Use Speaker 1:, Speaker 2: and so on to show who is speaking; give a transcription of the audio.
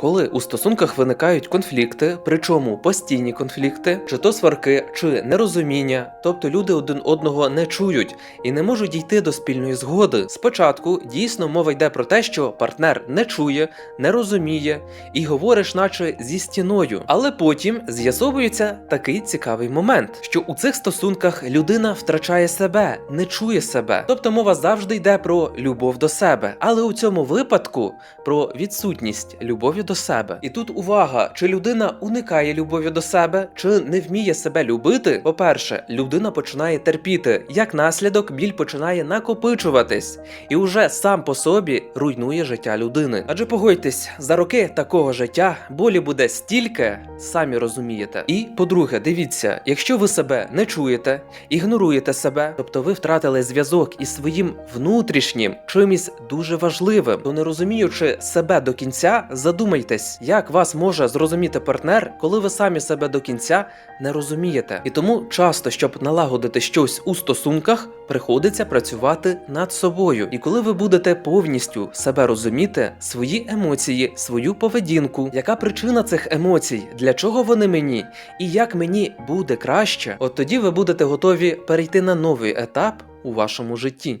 Speaker 1: Коли у стосунках виникають конфлікти, причому постійні конфлікти, чи то сварки, чи нерозуміння, тобто люди один одного не чують і не можуть дійти до спільної згоди. Спочатку дійсно мова йде про те, що партнер не чує, не розуміє і говориш, наче зі стіною. Але потім з'ясовується такий цікавий момент, що у цих стосунках людина втрачає себе, не чує себе. Тобто мова завжди йде про любов до себе, але у цьому випадку про відсутність любові до себе. І тут увага, чи людина уникає любові до себе, чи не вміє себе любити. По-перше, людина починає терпіти. Як наслідок, біль починає накопичуватись, і уже сам по собі руйнує життя людини. Адже погодьтесь, за роки такого життя болі буде стільки, самі розумієте. І по-друге, дивіться, якщо ви себе не чуєте, ігноруєте себе, тобто ви втратили зв'язок із своїм внутрішнім чимось дуже важливим, то не розуміючи себе до кінця, задумайтесь, як вас може зрозуміти партнер, коли ви самі себе до кінця не розумієте. І тому часто, щоб налагодити щось у стосунках, приходиться працювати над собою. І коли ви будете повністю себе розуміти, свої емоції, свою поведінку, яка причина цих емоцій, для чого вони мені, і як мені буде краще, от тоді ви будете готові перейти на новий етап у вашому житті.